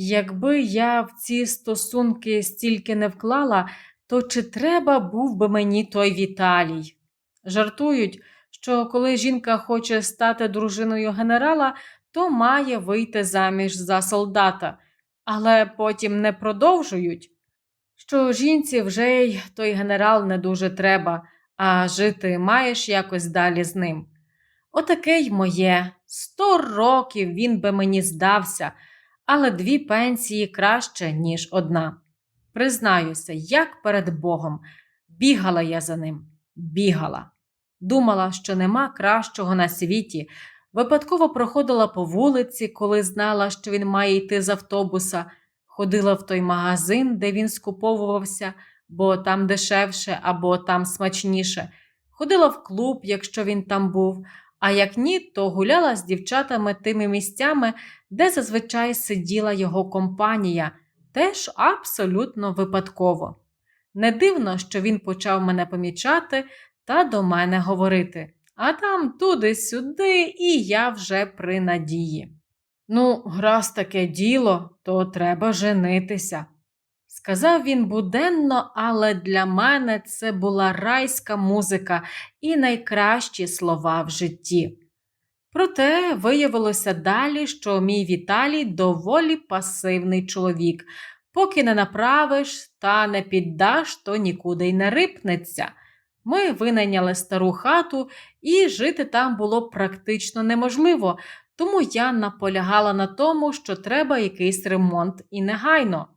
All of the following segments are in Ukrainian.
Якби я в ці стосунки стільки не вклала, то чи треба був би мені той Віталій? Жартують, що коли жінка хоче стати дружиною генерала, то має вийти заміж за солдата, але потім не продовжують, що жінці вже й той генерал не дуже треба, а жити маєш якось далі з ним. Отаке й моє. Сто років він би мені здався, але дві пенсії краще, ніж одна. Признаюся, як перед Богом, бігала я за ним, бігала. Думала, що нема кращого на світі. Випадково проходила по вулиці, коли знала, що він має йти з автобуса, ходила в той магазин, де він скуповувався, бо там дешевше або там смачніше. Ходила в клуб, якщо він там був, а як ні, то гуляла з дівчатами тими місцями, де зазвичай сиділа його компанія, теж абсолютно випадково. Не дивно, що він почав мене помічати та до мене говорити, а там туди-сюди, і я вже при надії. Ну, раз таке діло, то треба женитися. Сказав він буденно, але для мене це була райська музика і найкращі слова в житті. Проте виявилося далі, що мій Віталій доволі пасивний чоловік. Поки не направиш та не піддаш, то нікуди й не рипнеться. Ми винайняли стару хату, і жити там було практично неможливо, тому я наполягала на тому, що треба якийсь ремонт і негайно.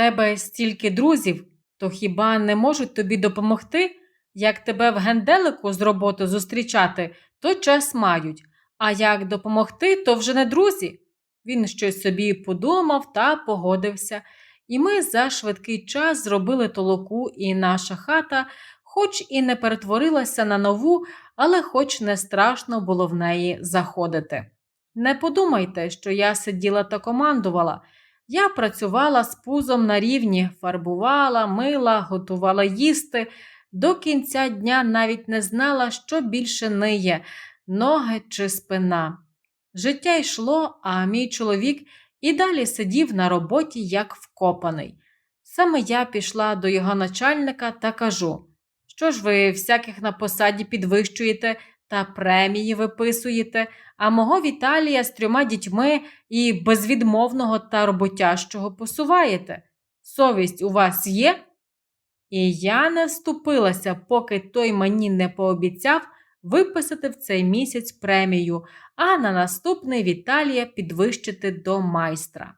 Тебе стільки друзів, то хіба не можуть тобі допомогти? Як тебе в генделику з роботи зустрічати, то час мають, а як допомогти, то вже не друзі. Він щось собі подумав та погодився, і ми за швидкий час зробили толоку, і наша хата, хоч і не перетворилася на нову, але хоч не страшно було в неї заходити. Не подумайте, що я сиділа та командувала. Я працювала з пузом на рівні, фарбувала, мила, готувала їсти. До кінця дня навіть не знала, що більше ниє ноги чи спина. Життя йшло, а мій чоловік і далі сидів на роботі, як вкопаний. Саме я пішла до його начальника та кажу, що ж ви всяких на посаді підвищуєте та премії виписуєте, а мого Віталія з трьома дітьми і безвідмовного та роботящого посуваєте. Совість у вас є? І я не вступилася, поки той мені не пообіцяв виписати в цей місяць премію, а на наступний Віталія підвищити до майстра.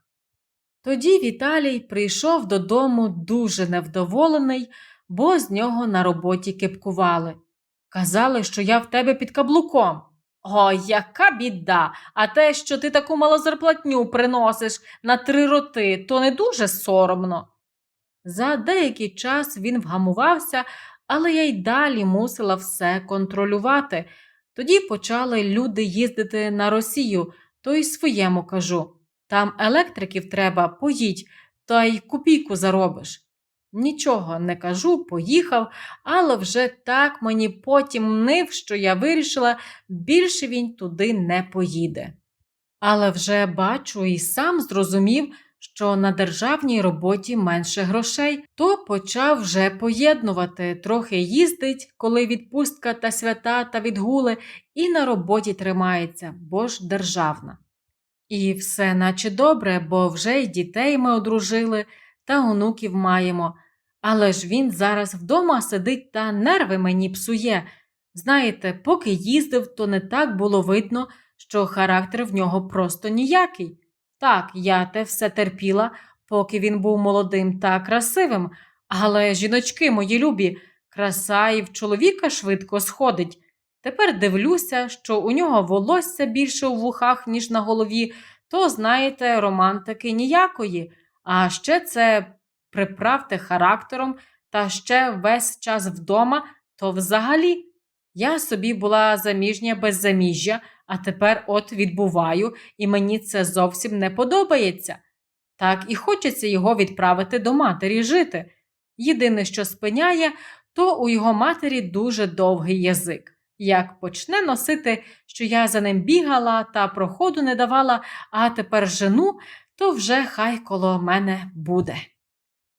Тоді Віталій прийшов додому дуже невдоволений, бо з нього на роботі кепкували. Казали, що я в тебе під каблуком. О, яка біда! А те, що ти таку малозарплатню приносиш на три роти, то не дуже соромно. За деякий час він вгамувався, але я й далі мусила все контролювати. Тоді почали люди їздити на Росію, то й своєму кажу там електриків треба, поїдь, та й копійку заробиш. Нічого не кажу, поїхав, але вже так мені потім нив, що я вирішила, більше він туди не поїде. Але вже бачу і сам зрозумів, що на державній роботі менше грошей, то почав вже поєднувати, трохи їздить, коли відпустка та свята та відгули, і на роботі тримається, бо ж державна. І все наче добре, бо вже й дітей ми одружили та онуків маємо. Але ж він зараз вдома сидить та нерви мені псує. Знаєте, поки їздив, то не так було видно, що характер в нього просто ніякий. Так, я те все терпіла, поки він був молодим та красивим, але жіночки мої любі, краса і в чоловіка швидко сходить. Тепер дивлюся, що у нього волосся більше у вухах, ніж на голові, то, знаєте, романтики ніякої. А ще це приправте характером та ще весь час вдома, то взагалі. Я собі була заміжня без заміжжя, а тепер от відбуваю, і мені це зовсім не подобається. Так і хочеться його відправити до матері жити. Єдине, що спиняє, то у його матері дуже довгий язик. Як почне носити, що я за ним бігала та проходу не давала, а тепер жену, то вже хай коло мене буде.